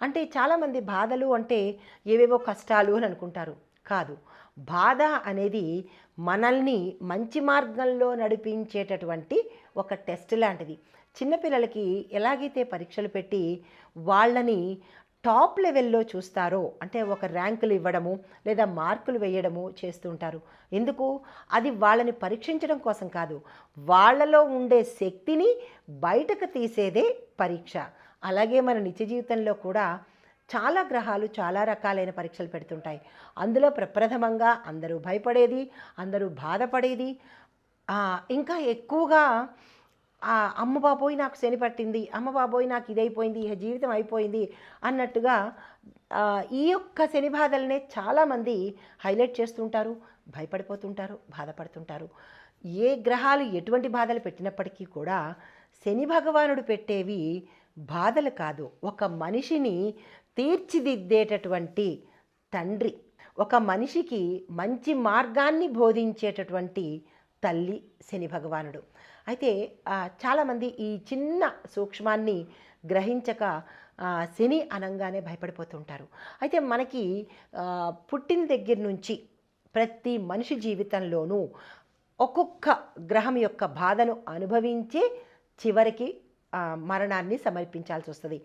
అంటే చాలామంది బాధలు అంటే ఏవేవో కష్టాలు అని అనుకుంటారు. కాదు బాధ అనేది మనల్ని మంచి మార్గంలో నడిపించేటటువంటి ఒక టెస్ట్ లాంటిది. చిన్నపిల్లలకి ఎలాగైతే పరీక్షలు పెట్టి వాళ్ళని టాప్ లెవెల్లో చూస్తారో అంటే ఒక ర్యాంకులు ఇవ్వడము లేదా మార్కులు వేయడము చేస్తుంటారు ఎందుకు? అది వాళ్ళని పరీక్షించడం కోసం కాదు వాళ్ళలో ఉండే శక్తిని బయటకు తీసేదే పరీక్ష. అలాగే మన నిత్య జీవితంలో కూడా చాలా గ్రహాలు చాలా రకాలైన పరీక్షలు పెడుతుంటాయి. అందులో ప్రప్రథమంగా అందరూ భయపడేది అందరూ బాధపడేది ఇంకా ఎక్కువగా అమ్మ బాబోయ్ నాకు శని పట్టింది అమ్మ బాబోయ్ నాకు ఇదైపోయింది ఇక జీవితం అయిపోయింది అన్నట్టుగా ఈ యొక్క శని బాధలనే చాలామంది హైలైట్ చేస్తుంటారు భయపడిపోతుంటారు బాధపడుతుంటారు. ఏ గ్రహాలు ఎటువంటి బాధలు పెట్టినప్పటికీ కూడా శని భగవానుడు పెట్టేవి బాధలు కాదు. ఒక మనిషిని తీర్చిదిద్దేటటువంటి తండ్రి ఒక మనిషికి మంచి మార్గాన్ని బోధించేటటువంటి తల్లి శని భగవానుడు. అయితే చాలామంది ఈ చిన్న సూక్ష్మాన్ని గ్రహించక శని అనంగానే భయపడిపోతుంటారు. అయితే మనకి పుట్టిన దగ్గర నుంచి ప్రతి మనిషి జీవితంలోనూ ఒక్కొక్క గ్రహం యొక్క బాధను అనుభవించి చివరికి మరణాన్ని సమర్పించాల్సి వస్తుంది.